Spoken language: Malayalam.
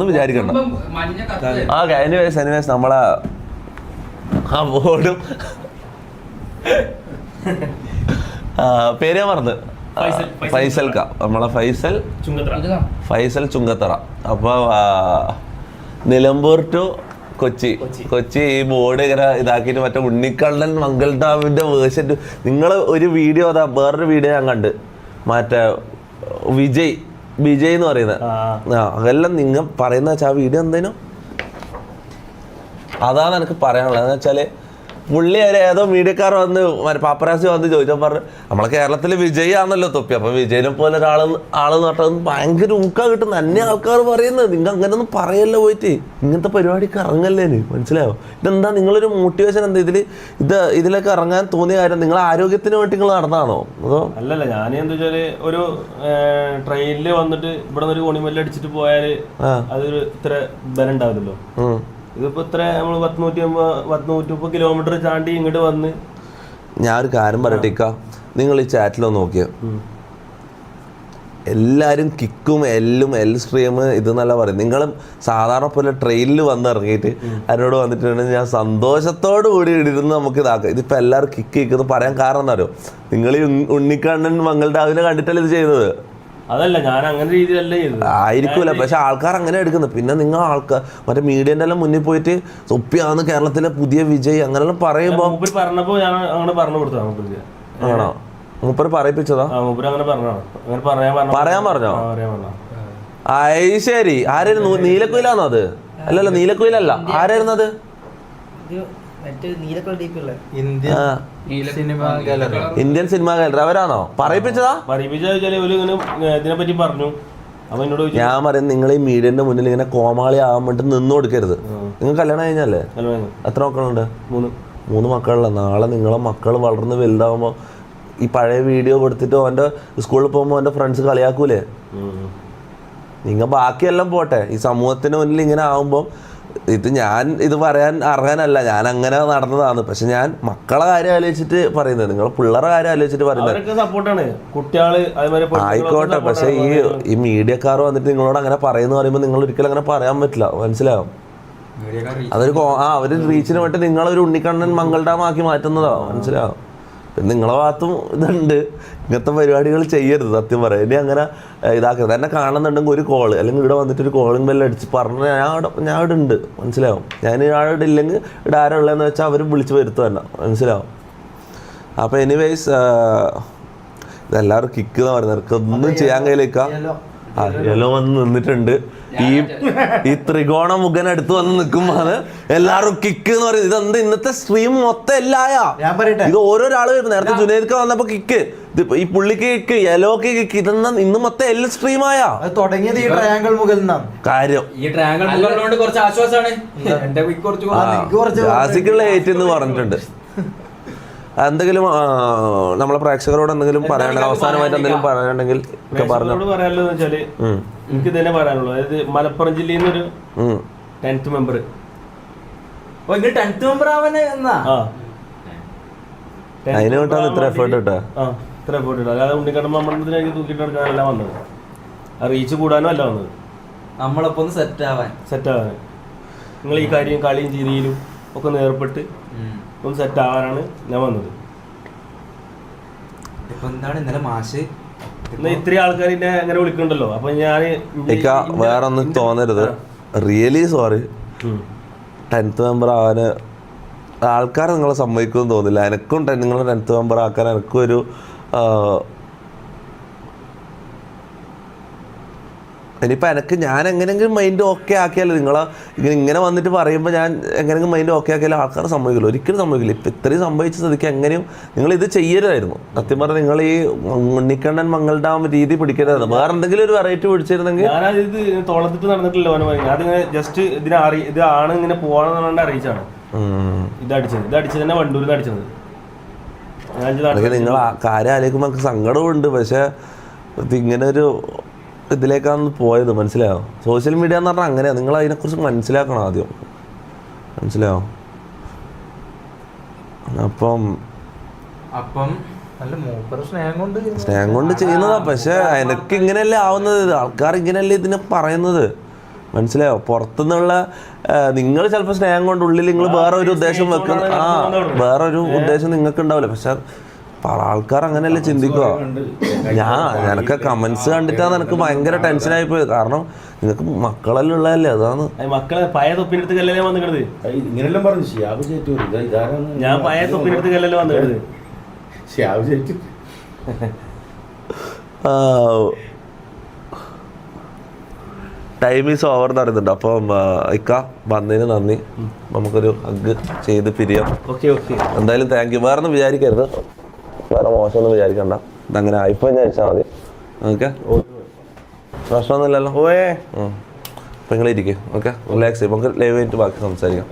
ഒന്നും വിചാരിക്കണ്ട. മഞ്ഞ കത്ത് ആ എനിവേസ് എനിവേസ് നമ്മളെ ആ ബോർഡും ആ, പേര് ഞാൻ മറന്ന്. ഫൈസൽ, ക. നമ്മളെ ഫൈസൽ ഫൈസൽ ചുങ്കത്തറ അപ്പോൾ നിലമ്പൂർ ടു കൊച്ചി. കൊച്ചി. ഈ ബോർഡ് ഇങ്ങനെ ഇതാക്കിയിട്ട് മറ്റേ ഉണ്ണിക്കണ്ണൻ മംഗൾ ഡാമിന്റെ വേർഷൻ. നിങ്ങൾ ഒരു വീഡിയോ അതാ വേറൊരു വീഡിയോ ഞാൻ കണ്ട്. മറ്റേ വിജയ് വിജയ് എന്ന് പറയുന്നത് ആ. അതെല്ലാം നിങ്ങൾ പറയുന്ന വെച്ചാൽ ആ വീഡിയോ എന്തേനും? അതാണ് എനിക്ക് പറയാനുള്ളത്. എന്ന് വെച്ചാൽ പുള്ളി ഒരു ഏതോ മീഡിയക്കാർ വന്ന് പാപ്പരാസി വന്ന് ചോദിച്ചാൽ പറഞ്ഞു നമ്മളെ കേരളത്തിൽ വിജയ് ആണല്ലോ തൊപ്പി. അപ്പൊ വിജയനെ പോലെ ഒരാൾ ആളെന്ന് പറഞ്ഞത് ഭയങ്കര ഊക്ക കിട്ടുന്ന അന്യ ആൾക്കാർ പറയുന്നത്. നിങ്ങൾ അങ്ങനെ ഒന്നും പറയല്ലോ പോയിട്ട്. ഇങ്ങനത്തെ പരിപാടിക്ക് ഇറങ്ങല്ലേ നീ മനസ്സിലായോ? ഇതെന്താ നിങ്ങളൊരു മോട്ടിവേഷൻ എന്താ? ഇതിൽ ഇത് ഇതിലൊക്കെ ഇറങ്ങാൻ തോന്നിയ കാര്യം നിങ്ങൾ ആരോഗ്യത്തിന് വേണ്ടി നിങ്ങൾ നടന്നാണോ അതോ അല്ലല്ല ഞാൻ എന്താ വെച്ചാൽ ഒരു ട്രെയിനിൽ വന്നിട്ട് ഇവിടെ നിന്ന് ഒരു കോണിമല്ല അടിച്ചിട്ട് പോയാൽ അതൊരു ഇത്ര ബലം ഉണ്ടാവില്ലല്ലോ ഉം. ഇതിപ്പോ ഇത്ര നമ്മൾ പത്ത് നൂറ്റി അമ്പത് നൂറ്റി മുപ്പത് കിലോമീറ്റർ ചാണ്ടി ഇങ്ങോട്ട് വന്ന്. ഞാൻ ഒരു കാര്യം പറയട്ടെ ഇക്ക. നിങ്ങൾ ഈ ചാറ്റിലൊന്ന് നോക്കിയോ. എല്ലാവരും കിക്കും എല്ലും എൽ സ്ട്രീം ഇത് നല്ല പറയും നിങ്ങൾ സാധാരണ പോലെ ട്രെയിനിൽ വന്ന് ഇറങ്ങിയിട്ട് അതിനോട് വന്നിട്ടുണ്ടെങ്കിൽ ഞാൻ സന്തോഷത്തോടു കൂടി ഇരുന്ന് നമുക്ക് ഇതാക്കാം. ഇതിപ്പോൾ എല്ലാവരും കിക്ക് കിക്കുന്നു പറയാൻ കാരണം എന്താ നിങ്ങൾ ഈ ഉണ്ണിക്കണ്ണൻ മംഗൾ അതിനെ കണ്ടിട്ടല്ലേ ഇത് ചെയ്തത്? അതല്ല ഞാൻ അങ്ങനെ രീതിയിലല്ല ചെയ്തത്. ആയിരിക്കൂല പക്ഷെ ആൾക്കാർ അങ്ങനെ എടുക്കുന്നത്. പിന്നെ നിങ്ങൾ ആൾക്കാർ മറ്റേ മീഡിയന്റെ എല്ലാം മുന്നിൽ പോയിട്ട് സൊപ്പിയാന്ന് കേരളത്തിലെ പുതിയ വിജയ് അങ്ങനെല്ലാം പറയുമ്പോ മൂപ്പര് പറഞ്ഞപ്പോ ഞാൻ അങ്ങനെ പറഞ്ഞു കൊടുത്തു മൂപ്പർക്ക് ആണോ? മൂപ്പര് പറയിപ്പിച്ചതാ? മൂപ്പര് അങ്ങനെ പറഞ്ഞാണ് അങ്ങനെ പറയാൻ പറഞ്ഞു പറയാൻ പറഞ്ഞോ? ആ, പറയാൻ പറഞ്ഞു ഐ ശരി. ആരായിരുന്നു? നീലക്കുയിലാണോ അത്? അല്ലല്ല നീലക്കുയിലല്ല. ആരായിരുന്നു Indian cinema gallery. Indian cinema gallery. അവരാണോ? പറയിപ്പിച്ചതാ? പറഞ്ഞു. ഞാൻ പറയുന്നത് നിങ്ങൾ ഈ മീഡിയന്റെ മുന്നിൽ ഇങ്ങനെ കോമാളി ആവാൻ വേണ്ടി നിന്ന് കൊടുക്കരുത്. നിങ്ങൾ കല്യാണം കഴിഞ്ഞല്ലേ? എത്ര മക്കളുണ്ട്? മൂന്ന്. മൂന്ന് മക്കളല്ല നാളെ നിങ്ങളെ മക്കൾ വളർന്ന് വലുതാവുമ്പോൾ ഈ പഴയ വീഡിയോ കൊടുത്തിട്ട് അവന്റെ സ്കൂളിൽ പോകുമ്പോൾ അവന്റെ ഫ്രണ്ട്സ് കളിയാക്കൂലേ? നിങ്ങ നിങ്ങൾ ബാക്കിയെല്ലാം പോട്ടെ. ഈ സമൂഹത്തിന് മുന്നിൽ ഇങ്ങനെ ആവുമ്പോൾ ഇത് ഞാൻ ഇത് പറയാൻ അർഹനല്ല. ഞാൻ അങ്ങനെ നടന്നതാണ്. പക്ഷെ ഞാൻ മക്കളെ കാര്യം ആലോചിച്ചിട്ട് പറയുന്നത്. നിങ്ങൾ പിള്ളേരെ കാര്യം ആലോചിച്ചിട്ട് പറയുന്നത്. ആയിക്കോട്ടെ. പക്ഷെ ഈ ഈ മീഡിയക്കാർ വന്നിട്ട് നിങ്ങളോട് അങ്ങനെ പറയുന്ന പറയുമ്പോൾ നിങ്ങൾ ഒരിക്കലും അങ്ങനെ പറയാൻ പറ്റില്ല. മനസ്സിലാവും അതൊരു ആ ഒരു റീച്ചിന് വേണ്ടി നിങ്ങളൊരു ഉണ്ണിക്കണ്ണൻ മംഗൾഡാമാക്കി മാറ്റുന്നതാ. മനസ്സിലാവും നിങ്ങളെ ഭാഗത്തും ഇതുണ്ട്. ഇങ്ങനത്തെ പരിപാടികൾ ചെയ്യരുത് സത്യം പറയാം. ഇനി അങ്ങനെ ഇതാക്കരുത്. എന്നെ കാണുന്നുണ്ടെങ്കിൽ ഒരു കോൾ അല്ലെങ്കിൽ ഇവിടെ വന്നിട്ട് ഒരു കോളിംഗ് ബെല്ല് അടിച്ച് പറഞ്ഞ ഞാൻ അവിടെ ഞാൻ ഇവിടെ ഉണ്ട്. മനസ്സിലാവും? ഞാൻ ഇവിടെ ഇല്ലെങ്കിൽ ഇവിടെ ആരാ ഉള്ളതെന്ന് വെച്ചാൽ അവർ വിളിച്ച് വരുത്തു തന്നെ മനസ്സിലാവും? അപ്പോൾ എനിവേസ് ഇതെല്ലാവരും കിക്ക് എന്ന് പറയുന്നത്. ഒന്നും ചെയ്യാൻ കഴിയില്ലേക്കാ ആ യെല്ലോ വന്ന് നിന്നിട്ടുണ്ട്. ഈ ഈ ത്രികോണ മുഖൻ അടുത്ത് വന്ന് നിൽക്കുമ്പോൾ എല്ലാവരും കിക്ക് എന്ന് പറയുന്നത്. ഇതെന്ത് ഇന്നത്തെ സ്ട്രീം മൊത്തം എല്ലായാ? ഞാൻ പറയട്ടെ? ഇത് ഓരോരാൾ വരും നേരത്തെ ജുനേദ്ക്ക് വന്നപ്പോ കിക്ക് ഈ പുള്ളിക്ക് കിക്ക് യെലോക്ക് കിക്ക് ഇതെന്നാ ഇന്ന് മൊത്തം എല്ലാ സ്ട്രീമായാ അത് തുടങ്ങിയത് ഈ ട്രയാങ്കിൾ മുകളിൽ നിന്നാണ്. കാര്യം. ഈ ട്രയാങ്കിൾ മുകളിലോണ്ട് കുറച്ച് ആശ്വാസമാണ് എന്റെ കുറച്ച് കുറച്ച് ക്ലാസിക്കുള്ള ഏറ്റ് എന്ന് പറഞ്ഞിട്ടുണ്ട്. എന്തെങ്കിലും നമ്മളെ പ്രേക്ഷകരോട് എന്തെങ്കിലും പറയാനുണ്ടെങ്കിൽ അവസാനമായിട്ട് എന്തെങ്കിലും പറയാനുണ്ടെങ്കിൽ ഒക്കെ പറഞ്ഞു. പറയാനുള്ളത് വെച്ചാൽ എനിക്ക് തന്നെ പറയാനുള്ളൂ. അതായത് മലപ്പുറം ജില്ലയിൽ നിന്നൊരു. ടെൻത്ത് മെമ്പർ ടെൻത്ത് മെമ്പർ ആവാനേ എന്നാ? ആ. അതിന് ഇത്ര എഫേർട്ട് ഇട്ടാ? ആ ഇത്ര എഫേർട്ട് ഇടും അല്ലാതെ ഉണ്ണിക്കടം മമ്മണത്തിന് എനിക്ക് തൂക്കിട്ട് എടുക്കാനല്ല വന്നത്. ആ റീച്ച് കൂടാനും അല്ല വന്നത്. നമ്മളൊപ്പം സെറ്റ് ആവാൻ. സെറ്റ് ആവാൻ. നിങ്ങൾ ഈ കാര്യം കളിയും ചിരിയിലും ഒക്കെ ഒന്ന് ഒന്ന് സെറ്റ് ആവാനാണ് ഞാൻ വന്നത്. ഇപ്പൊ എന്താണ് ഇന്നലെ മാഷ്? ഇത്രയും ആൾക്കാർ എന്നെ അങ്ങനെ വിളിക്കണ്ടല്ലോ. അപ്പൊ ഞാൻ ഇക്ക വേറെ ഒന്നും തോന്നരുത്. റിയലി സോറി ടെൻത്ത് മെമ്പർ ആവാന് ആൾക്കാർ നിങ്ങളെ സമ്മതിക്കുമെന്ന് തോന്നില്ല എനക്കും നിങ്ങൾ നിങ്ങളെ ടെൻത്ത് മെമ്പർ ആക്കാൻ എനക്കും ഒരു ഇനിയിപ്പോൾ എനിക്ക് ഞാൻ എങ്ങനെയെങ്കിലും മൈൻഡ് ഓക്കെ ആക്കിയാലോ നിങ്ങൾ ഇങ്ങനെ ഇങ്ങനെ വന്നിട്ട് പറയുമ്പോൾ ഞാൻ എങ്ങനെയെങ്കിലും മൈൻഡ് ഓക്കെ ആക്കിയാലും ആൾക്കാർ സമ്മതിക്കില്ല. ഒരിക്കലും സമ്മതിക്കില്ല. ഇപ്പം ഇത്രയും സംഭവിച്ച സ്ഥിതിക്ക് എങ്ങനെയും നിങ്ങൾ ഇത് ചെയ്യരുതായിരുന്നു. സത്യം പറഞ്ഞാൽ നിങ്ങൾ ഈ ഉണ്ണിക്കണ്ണൻ മംഗളുടെ ഡാം രീതി പിടിക്കരുതായിരുന്നു. വേറെ എന്തെങ്കിലും ഒരു വെറൈറ്റി പിടിച്ചിരുന്നെങ്കിൽ ഞാനത് ഇത് തോളത്തിട്ട് നടന്നിട്ടില്ല ഞാനിങ്ങനെ ജസ്റ്റ് ഇതിനെ അറി ഇത് ആണ് ഇങ്ങനെ പോവാണെന്ന് പറഞ്ഞാൽ അറിയിച്ചാണ് ഇതടിച്ചത് ഇത് ഇത് അടിച്ചത് തന്നെ വണ്ടൂരിൽ അടിച്ചത്. ഇത് നിങ്ങൾ ആ കാര്യം ആലോചിക്കുമ്പോൾ സങ്കടമുണ്ട് പക്ഷെ ഇത് ഇങ്ങനെ ഒരു ഇതിലേക്കാണ് പോയത് മനസ്സിലായോ? സോഷ്യൽ മീഡിയ എന്ന് പറഞ്ഞാൽ അങ്ങനെയാണ് നിങ്ങൾ അതിനെക്കുറിച്ച് മനസ്സിലാക്കണം ആദ്യം. മനസ്സിലായോ? അപ്പം അപ്പം സ്നേഹം കൊണ്ട് ചെയ്യുന്നതാ. പക്ഷെ എനിക്ക് ഇങ്ങനെയല്ലേ ആവുന്നത്? ആൾക്കാർ ഇങ്ങനെയല്ലേ ഇതിനെ പറയുന്നത്? മനസ്സിലായോ? പുറത്തുനിന്നുള്ള നിങ്ങൾ ചിലപ്പോൾ സ്നേഹം കൊണ്ട് ഉള്ളിൽ നിങ്ങൾ വേറെ ഒരു ഉദ്ദേശം വെക്കുന്ന ആ വേറൊരു ഒരു ഉദ്ദേശം നിങ്ങൾക്ക് ഉണ്ടാവില്ല പക്ഷെ ആൾക്കാർ അങ്ങനെയല്ലേ ചിന്തിക്കുക? ഞാൻ നിനക്ക് കമന്റ്സ് കണ്ടിട്ടാ നിനക്ക് ഭയങ്കര ടെൻഷനായി പോയത്. കാരണം നിങ്ങൾക്ക് മക്കളെല്ലാം ഉള്ളതല്ലേ? അതാണ്. അത് മക്കളെ പഴയ തൊപ്പിനടുത്ത് കല്ലല്ലേ വന്നിട്ട് ഇങ്ങനെല്ലാം പറഞ്ഞു. ഞാൻ പഴയ തൊപ്പിനടുത്ത് കല്ലല്ലേ വന്നിട്ട് ശ്യാബ് ചേറ്റു ടൈം ഈസ് ഓവർ എന്ന് പറയുന്നുണ്ട്. അപ്പം ഇക്ക വന്നതിന് നന്ദി. നമുക്കൊരു ഹഗ് ചെയ്ത് പിരിയാം. ഓക്കെ ഓക്കെ എന്തായാലും താങ്ക് യു വേറെ ഒന്നും വിചാരിക്കരുത്. വേറെ മോശമൊന്നും വിചാരിക്കണ്ട. ഇതങ്ങനെ ആയിപ്പോയി വിചാരിച്ചാൽ മതി. ഓക്കെ? പ്രശ്നമൊന്നുമില്ലല്ലോ. ഓയേ അപ്പം നിങ്ങളിരിക്കും ഓക്കെ? റിലാക്സ് ചെയ്യും നമുക്ക് ലൈവ് ആയിട്ട് ബാക്കി സംസാരിക്കാം.